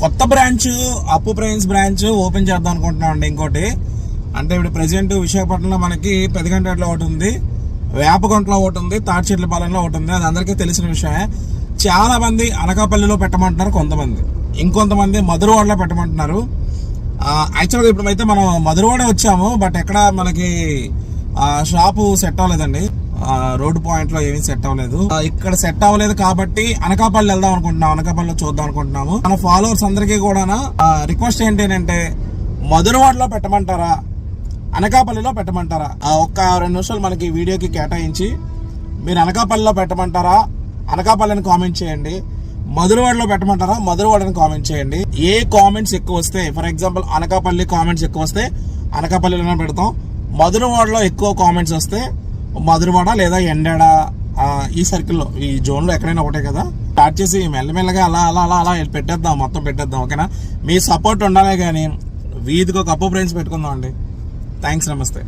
కొత్త బ్రాంచ్ అప్పు ప్రైన్స్ branch open చేద్దాం అనుకుంటున్నాం అండి ఇంకోటి. అంటే ఇప్పుడు ప్రెసెంట్ విశాఖపట్నంలో మనకి పెదగంటలో ఒకటి ఉంది వేపగుంటలో ఒకటి ఉంది తాడిచెట్లపాలెంలో ఒకటి ఉంది. అది అందరికీ తెలిసిన విషయమే. చాలా మంది అనకాపల్లిలో పెట్టమంటున్నారు కొంతమంది. ఇంకొంతమంది మధురవాడలో పెట్టమంటున్నారు. యాక్చువల్గా ఇప్పుడు అయితే మనం మధురవాడ వచ్చాము బట్ ఎక్కడ మనకి షాపు సెట్ అవ్వలేదండి. రోడ్డు పాయింట్లో ఏమీ సెట్ అవ్వలేదు. ఇక్కడ సెట్ అవ్వలేదు కాబట్టి అనకాపల్లి వెళ్దాం అనుకుంటున్నాం. అనకాపల్లిలో చూద్దాం అనుకుంటున్నాము. మన ఫాలోవర్స్ అందరికీ కూడా రిక్వెస్ట్ ఏంటి అంటే మధురవాడలో పెట్టమంటారా? అనకాపల్లిలో పెట్టమంటారా? ఒక్క రెండు నిమిషాలు మనకి వీడియోకి కేటాయించి మీరు అనకాపల్లిలో పెట్టమంటారా? అనకాపల్లిని కామెంట్ చేయండి. మధురవాడలో పెట్టమంటారా? మధురవాడని కామెంట్ చేయండి. ఏ కామెంట్స్ ఎక్కువ వస్తే ఫర్ ఎగ్జాంపుల్ అనకాపల్లి కామెంట్స్ ఎక్కువ వస్తే అనకాపల్లిలోనే పెడతాం. మధురవాడలో ఎక్కువ కామెంట్స్ వస్తే మధురవాడ లేదా ఎండాడ ఈ సర్కిల్లో ఈ జోన్లో ఎక్కడైనా ఒకటే కదా? స్టార్ట్ చేసి మెల్లమెల్లగా అలా అలా అలా అలా పెట్టేద్దాం మొత్తం పెట్టేద్దాం ఓకేనా? మీ సపోర్ట్ ఉండాలి కానీ వీధికి ఒక అప్పు ఫ్రెండ్స్ పెట్టుకుందాం అండి. థ్యాంక్స్ నమస్తే.